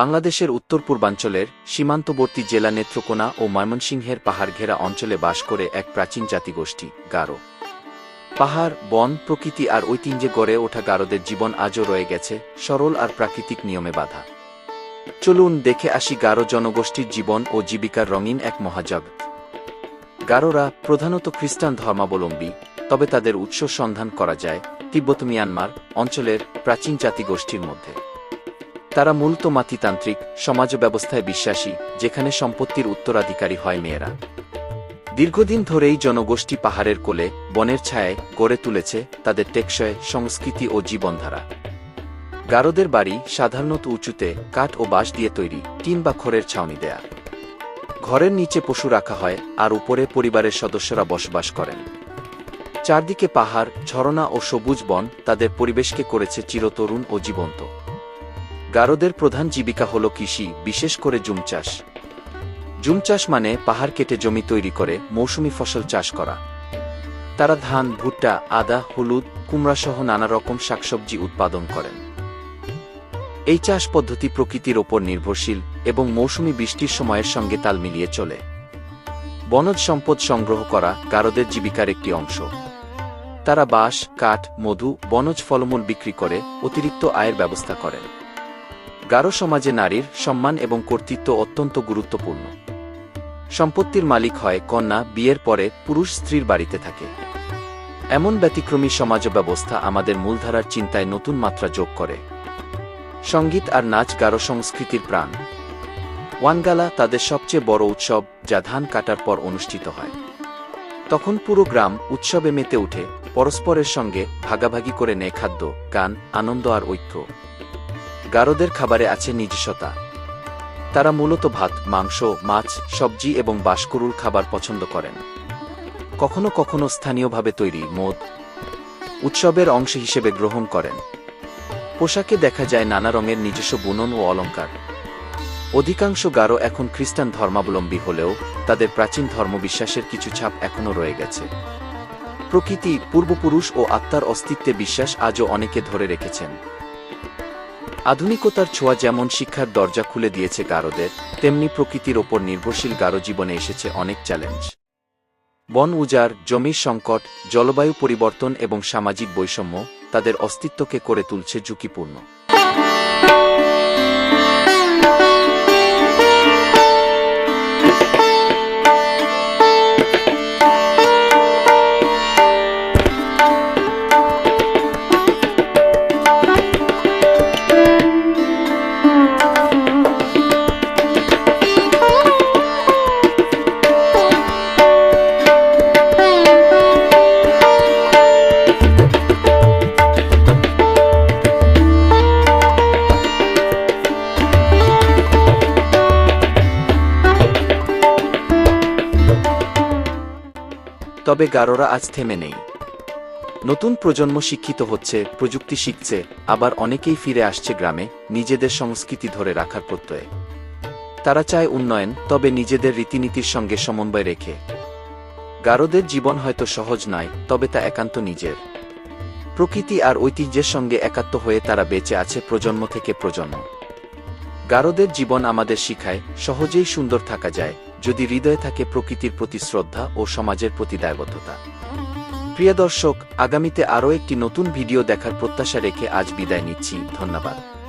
বাংলাদেশের উত্তর পূর্বাঞ্চলের সীমান্তবর্তী জেলা নেত্রকোনা ও ময়মনসিংহের পাহাড় ঘেরা অঞ্চলে বাস করে এক প্রাচীন জাতিগোষ্ঠী, গারো। পাহাড়, বন, প্রকৃতি আর ঐতিহ্যে গড়ে ওঠা গারোদের জীবন আজও রয়ে গেছে সরল আর প্রাকৃতিক নিয়মে বাধা। চলুন দেখে আসি গারো জনগোষ্ঠীর জীবন ও জীবিকার রঙিন এক মহাজগৎ গারোরা প্রধানত খ্রিস্টান ধর্মাবলম্বী, তবে তাদের উৎস সন্ধান করা যায় তিব্বত মিয়ানমার অঞ্চলের প্রাচীন জাতিগোষ্ঠীর মধ্যে। তারা মূলত মাতৃতান্ত্রিক, সমাজ ব্যবস্থায় বিশ্বাসী, যেখানে সম্পত্তির উত্তরাধিকারী হয় মেয়েরা। দীর্ঘদিন ধরেই জনগোষ্ঠী পাহাড়ের কোলে, বনের ছায়ায় গড়ে তুলেছে তাদের টেকসই সংস্কৃতি ও জীবনধারা। গারোদের বাড়ি সাধারণত উঁচুতে কাঠ ও বাঁশ দিয়ে তৈরি, টিন বা খড়ের ছাউনি দেয়া। ঘরের নিচে পশু রাখা হয়, আর উপরে পরিবারের সদস্যরা বসবাস করেন। চারদিকে পাহাড়, ঝরনা ও সবুজ বন তাদের পরিবেশকে করেছে চিরতরুণ ও জীবন্ত। গারোদের প্রধান জীবিকা হল কৃষি, বিশেষ করে জুম চাষ। জুম চাষ মানে পাহাড় কেটে জমি তৈরি করে, মৌসুমি ফসল চাষ করা। তারা ধান, ভুট্টা, আদা, হলুদ কুমড়াসহ নানা রকম শাকসবজি উৎপাদন করেন। এই চাষ পদ্ধতি প্রকৃতির ওপর নির্ভরশীল এবং মৌসুমি বৃষ্টির সময়ের সঙ্গে তাল মিলিয়ে চলে। বনজ সম্পদ সংগ্রহ করা গারোদের জীবিকার একটি অংশ। তারা বাঁশ, কাঠ, মধু, বনজ ফলমূল বিক্রি করে, অতিরিক্ত আয়ের ব্যবস্থা করেন। গারো সমাজে নারীর সম্মান এবং কর্তৃত্ব অত্যন্ত গুরুত্বপূর্ণ। সম্পত্তির মালিক হয় কন্যা, বিয়ের পরে পুরুষ স্ত্রীর বাড়িতে থাকে। এমন ব্যতিক্রমী সমাজ ব্যবস্থা আমাদের মূলধারার চিন্তায় নতুন মাত্রা যোগ করে। সংগীত আর নাচ গারো সংস্কৃতির প্রাণ। ওয়ানগালা তাদের সবচেয়ে বড় উৎসব যা ধান কাটার পর অনুষ্ঠিত হয়। তখন পুরো গ্রাম উৎসবে মেতে উঠে পরস্পরের সঙ্গে ভাগাভাগি করে নেয় খাদ্য, গান, আনন্দ আর ঐক্য। গারোদের খাবারে আছে নিজস্বতা। তারা মূলত ভাত, মাংস, মাছ, সবজি এবং বাঁশকুরুল খাবার পছন্দ করেন। কখনো কখনো স্থানীয়ভাবে তৈরি মদ উৎসবের অংশ হিসেবে গ্রহণ করেন। পোশাকে দেখা যায় নানা রঙের নিজস্ব বুনন ও অলঙ্কার অধিকাংশ গারো এখন খ্রিস্টান ধর্মাবলম্বী হলেও তাদের প্রাচীন ধর্মবিশ্বাসের কিছু ছাপ এখনও রয়ে গেছে। প্রকৃতি, পূর্বপুরুষ ও আত্মার অস্তিত্বে বিশ্বাস আজও অনেকে ধরে রেখেছেন। আধুনিকতার ছোঁয়া যেমন শিক্ষার দরজা খুলে দিয়েছে গারোদের, তেমনি প্রকৃতির ওপর নির্ভরশীল গারো জীবনে এসেছে অনেক চ্যালেঞ্জ বন উজার জমির সংকট, জলবায়ু পরিবর্তন এবং সামাজিক বৈষম্য তাদের অস্তিত্বকে করে তুলছে ঝুঁকিপূর্ণ। তবে গারোরা আজ থেমে নেই। নতুন প্রজন্ম শিক্ষিত হচ্ছে, প্রযুক্তি শিখছে, আবার অনেকেই ফিরে আসছে গ্রামে, নিজেদের সংস্কৃতি ধরে রাখার প্রত্যয়ে। তারা চায় উন্নয়ন, তবে নিজেদের রীতিনীতির সঙ্গে সমন্বয় রেখে। গারোদের জীবন হয়তো সহজ নয়, তবে তা একান্ত নিজের। প্রকৃতি আর ঐতিহ্যের সঙ্গে একাত্ম হয়ে তারা বেঁচে আছে প্রজন্ম থেকে প্রজন্ম। গারোদের জীবন আমাদের শিখায়, সহজেই সুন্দর থাকা যায় যদি হৃদয়ে থাকে প্রকৃতির প্রতি শ্রদ্ধা ও সমাজের প্রতি দায়বদ্ধতা। প্রিয় দর্শক, আগামীতে আরও একটি নতুন ভিডিও দেখার প্রত্যাশা রেখে আজ বিদায় নিচ্ছি। ধন্যবাদ।